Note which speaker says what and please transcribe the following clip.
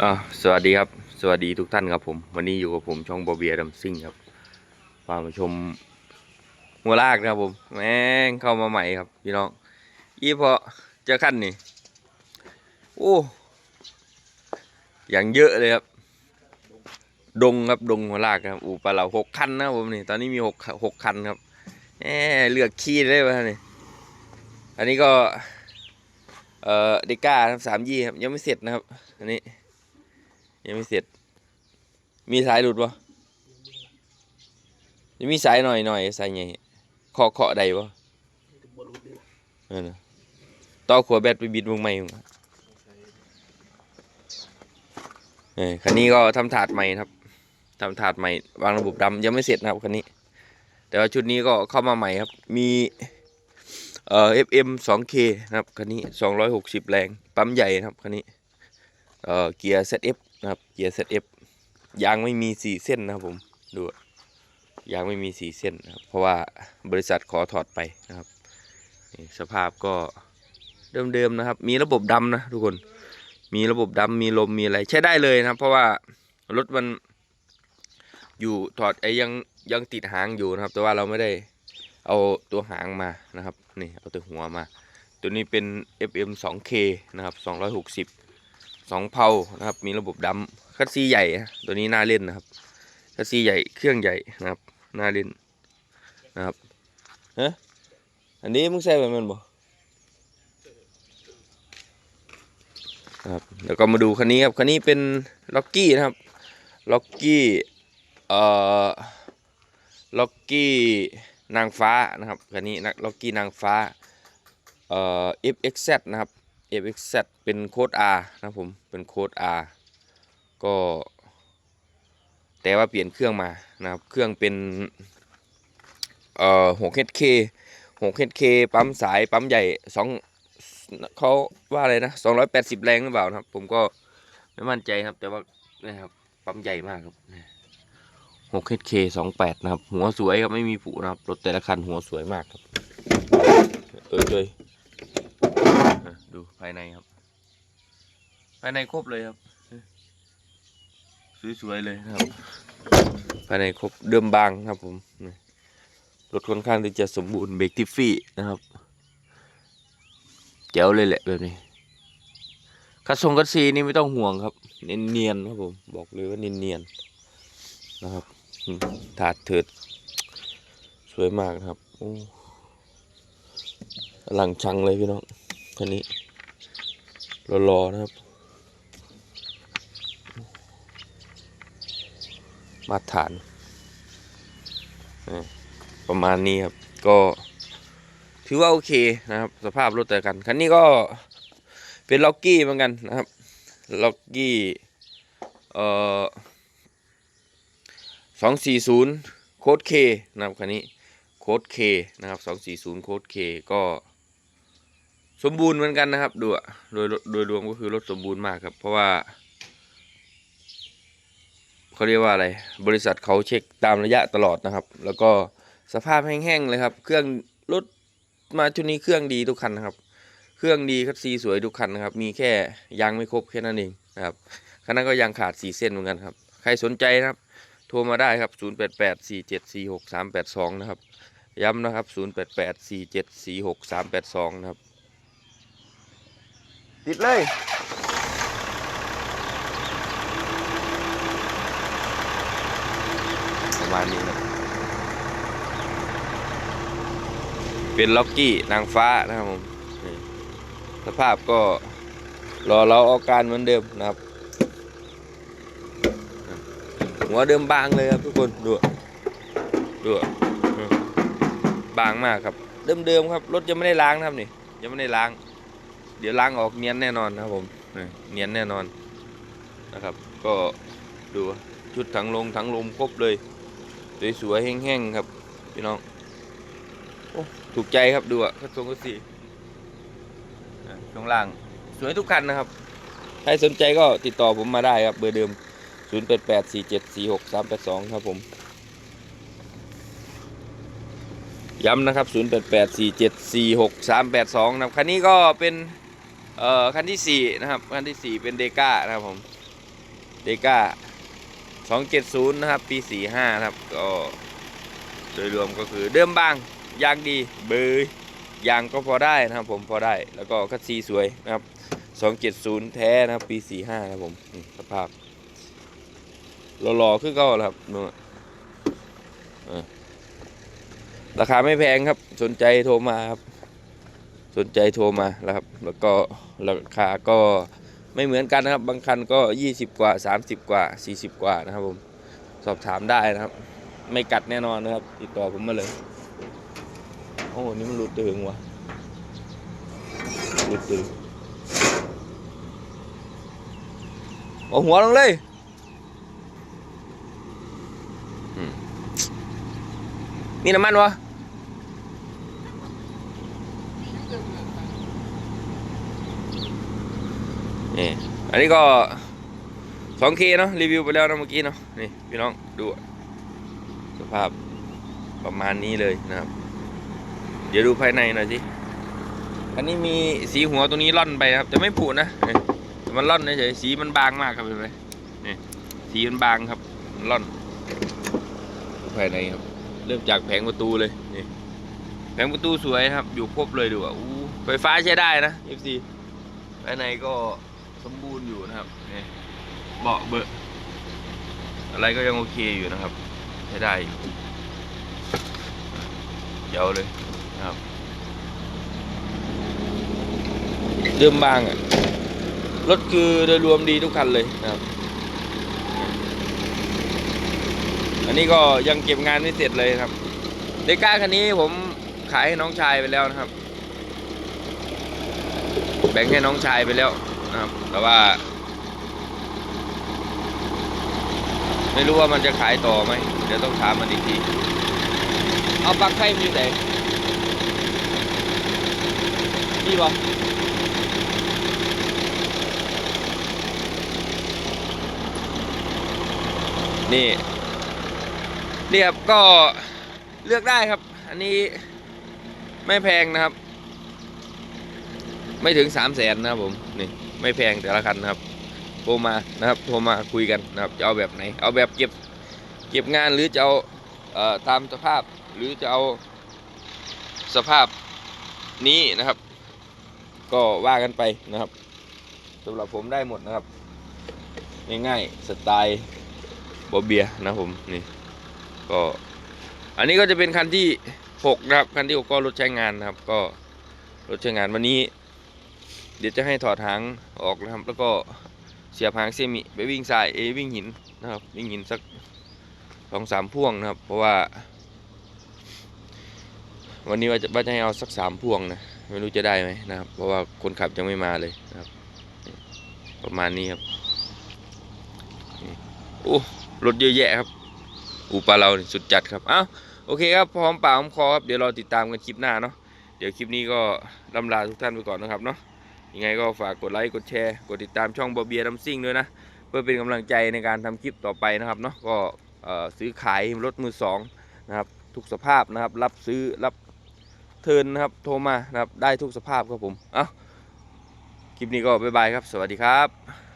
Speaker 1: อ่าสวัสดีครับ สวัสดีทุกท่านครับผม วันนี้อยู่กับผมช่องบอเบียดัมซิ่งครับพามาชมหัวลากนะครับผม แม่งเข้ามาใหม่ครับ พี่น้อง อีพอเจอขั้นนี่โอ้อย่างเยอะเลยครับ ดงครับดงหัวลากครับอูปลาเหลาหกคันนะครับผมนี่ตอนนี้มีหกหกคันครับแหมเลือกขี้ได้ไหมนี่อันนี้ก็ เอ่อเดก้าครับสามยี่ครับยังไม่เสร็จนะครับ อันนี้ ยังไม่เสร็จ มีสายหลุดปะยังมีสายหน่อยหน่อยสายใหญ่เคาะเคาะใดปะนั่นะต่อขวแบตไปบิดวงใหม่มึงเออคันนี้ก็ทำถาดใหม่ครับทำถาดใหม่ วางระบบดำยังไม่เสร็จนะครับคันนี้ แต่ว่าชุดนี้ก็เข้ามาใหม่ครับ มีเอ่อ FM 2K นะครับคันนี้ 260 แรง ปั๊มใหญ่นะครับคันนี้ เอ่อ เกียร์ ZF นะครับเกียร์ ZF ยางไม่มีสี่เส้นนะครับผมดูยางไม่มีสี่เส้นนะครับเพราะว่าบริษัทขอถอดไปนะครับสภาพก็เดิมๆนะครับ มีระบบดำนะทุกคนมีระบบดำมีลมมีอะไรใช้ได้เลยนะครับ เพราะว่ารถมันอยู่ถอดไอ้ยังยังติดหางอยู่นะครับ แต่ว่าเราไม่ได้เอาตัวหางมานะครับนี่เอาแต่หัวมา ตัวนี้เป็น FM 2K นะครับ260 สองเพานะครับ มีระบบดำคัสซีใหญ่ ตัวนี้น่าเล่นนะครับคัสซีใหญ่เครื่องใหญ่นะครับน่าเล่นนะครับฮะอันนี้มึงใส่แบบนั้นบ่ครับแล้วก็มาดูคันนี้ครับคันนี้เป็นล็อกกี้นะครับล็อกกี้เอ่อล็อกกี้นางฟ้านะครับคันนี้นักล็อกกี้นางฟ้าเอ่อ FXZ นะครับ FXZ เป็นโค้ด R นะผมเป็นโค้ด R ก็ แต่ว่าเปลี่ยนเครื่องมานะครับเครื่องเป็นเอ่อ 6HK 6HK ปั๊มสายปั๊มใหญ่สองเขาว่าอะไรนะ280แรงหรือเปล่านะครับ ผมก็ไม่มั่นใจครับ แต่ว่านะครับปั๊มใหญ่มากครับ 6HK 28นะครับ หัวสวยครับไม่มีผุนะครับรถแต่ละคันหัวสวยมากครับเออเลย ดูภายในครับ ภายในครบเลยครับ สวยๆเลยนะครับ ภายในครบเดิมบางครับผมรถค่อนข้างที่จะสมบูรณ์เบรกทิฟฟี่นะครับเจ๋วเลยแหละแบบนี้คัดทรงคัดซีนี่ไม่ต้องห่วงครับ เนียนๆครับผมบอกเลยว่าเนียนๆนะครับถาดเถิด สวยมากนะครับโอ้หลังชังเลยพี่น้องคันนี้ รอๆนะครับ มาตรฐาน ประมาณนี้ครับ ก็ถือว่าโอเคนะครับ สภาพรถแต่กัน คันนี้ก็เป็นล็อกกี้เหมือนกันนะครับ ล็อกกี้เอ่อสองสี่ศูนย์โค้ดเคนะครับคันนี้โค้ดเคนะครับสองสี่ศูนย์โค้ดเคก็ สมบูรณ์เหมือนกันนะครับดูอะโดยโดยรวมก็คือรถสมบูรณ์มากครับ เพราะว่าเขาเรียกว่าอะไร บริษัทเขาเช็คตามระยะตลอดนะครับ แล้วก็สภาพแห้งๆเลยครับ เครื่องรถมาชุดนี้เครื่องดีทุกคันนะครับ เครื่องดีคัดซีสวยทุกคันนะครับ มีแค่ยางไม่ครบแค่นั้นเองนะครับคันนั้นก็ยางขาดสี่เส้นเหมือนกันครับ ใครสนใจนะครับ โทรมาได้ครับ 0 8 8 4 7 4 6 3 8 2 นะครับ ย้ำนะครับ 0 8 8 4 7 4 6 3 8 2 นะครับ ติดเลย ประมาณนี้ครับเป็นล็อกกี้นางฟ้านะครับผมสภาพก็รอเราเอาการเหมือนเดิมนะครับ หัวเดิมบางเลยครับทุกคนดูดูบางมากครับ เดิมๆครับรถยังไม่ได้ล้างนะครับนี่ยังไม่ได้ล้าง เดี๋ยวล้างออกเนียนแน่นอนนะครับผมเนียนแน่นอนนะครับ ก็ดูชุดถังลงถังลมครบเลยสวยๆแห้งๆครับพี่น้องโอ้ถูกใจครับดูอะคัดทรงคัดสีช่วงล่างสวยทุกคันนะครับ ใครสนใจก็ติดต่อผมมาได้ครับ เบอร์เดิม 0 8 8 4 7 4 6 3 8 2 ครับผม ย้ำนะครับ 0 8 8 4 7 4 6 3 8 2 นะครับคันนี้ก็เป็น เอ่อคันที่ 4 นะครับ คันที่ 4 เป็นเดก้านะครับผมเดก้าสองเจ็ดศูนย์นะครับ ปีสี่ห้าครับ ก็โดยรวมก็คือเดิมบางยางดีเบยยางก็พอได้นะครับผมพอได้แล้วก็คัดซีสวยนะครับสองเจ็ดศูนย์แท้นะครับปีสี่ห้าครับผมสภาพหล่อๆขึ้นก็ล้วครับนู่นราคาไม่แพงครับสนใจโทรมาครับ สนใจโทรมาแล้วครับ แล้วก็ราคาก็ไม่เหมือนกันนะครับ บางคันก็ 20 กว่า 30 กว่า 40 กว่านะครับผมสอบถามได้นะครับ ไม่กัดแน่นอนนะครับ ติดต่อผมมาเลย โอ้นี่มันหลุดตึงว่ะหลุดตึงเอาหัวลงเลยอืมมีน้ำมันวะ นี่อันนี้ก็ 2K เนาะรีวิวไปแล้วนะเมื่อกี้เนาะนี่พี่น้องดูสภาพประมาณนี้เลยนะครับ เดี๋ยวดูภายในหน่อยสิอันนี้มีสีหัวตรงนี้ล่อนไปครับ แต่ไม่ผุนะแต่มันล่อนเฉยสีมันบางมากครับเห็นไหมนี่สีมันบางครับมันล่อนดูภายในครับ เริ่มจากแผงประตูเลยนี่แผงประตูสวยครับ อยู่ครบเลยดูอะอู้ไฟฟ้าใช้ได้นะ FC ภายในก็ สมบูรณ์อยู่นะครับนี่เบาะเบอะอะไรก็ยังโอเคอยู่นะครับใช้ได้อยู่เยาวเลยนะครับเดิมบางอะรถคือโดยรวมดีทุกคันเลยนะครับ อันนี้ก็ยังเก็บงานไม่เสร็จเลยครับเดก้าคันนี้ผมขายให้น้องชายไปแล้วนะครับ แบ่งให้น้องชายไปแล้ว นะครับ แต่ว่า ไม่รู้ว่ามันจะขายต่อไหมเดี๋ยวต้องถามมันอีกทีเอาปลั๊กไฟมันอยู่ไหนนี่ปะนี่นี่ครับก็เลือกได้ครับ อันนี้ไม่แพงนะครับ ไม่ถึงสามแสนนะครับผม นี่ ไม่แพงแต่ละคันนะครับโทรมานะครับโทรมาคุยกันนะครับจะเอาแบบไหน เอาแบบเก็บเก็บงานหรือจะเอาเอ่อตามสภาพหรือจะเอาสภาพนี้นะครับ ก็ว่ากันไปนะครับสำหรับผมได้หมดนะครับ ง่ายๆสไตล์บอเบียนะผมนี่ก็อันนี้ก็จะเป็นคันที่หกนะครับ คันที่หกก็รถใช้งานนะครับ ก็รถใช้งานวันนี้ เดี๋ยวจะให้ถอดหางออกนะครับ แล้วก็เสียบหางเซมิไปวิ่งสายเอวิ่งหินนะครับ วิ่งหินสักสองสามพ่วงนะครับ เพราะว่า วันนี้ว่าจะว่าจะให้เอาสักสามพ่วงนะไม่รู้จะได้ไหมนะครับ เพราะว่าคนขับยังไม่มาเลยนะครับ ประมาณนี้ครับโอ้รถเยอะแยะครับ อูปลาเรานี่สุดจัดครับเอ้าโอเคครับพร้อมปากพร้อมคอครับเดี๋ยวเราติดตามกันคลิปหน้าเนาะเดี๋ยวคลิปนี้ก็ลำลาทุกท่านไปก่อนนะครับเนาะ ยังไงก็ฝากกดไลค์กดแชร์กดติดตามช่องบอเบียดัมซิ่งด้วยนะ เพื่อเป็นกำลังใจในการทำคลิปต่อไปนะครับเนาะก็ซื้อขายรถมือสองนะครับทุกสภาพนะครับ รับซื้อรับเทิร์นนะครับโทรมานะครับได้ทุกสภาพครับผม เอ้าคลิปนี้ก็บ๊ายบายครับ สวัสดีครับ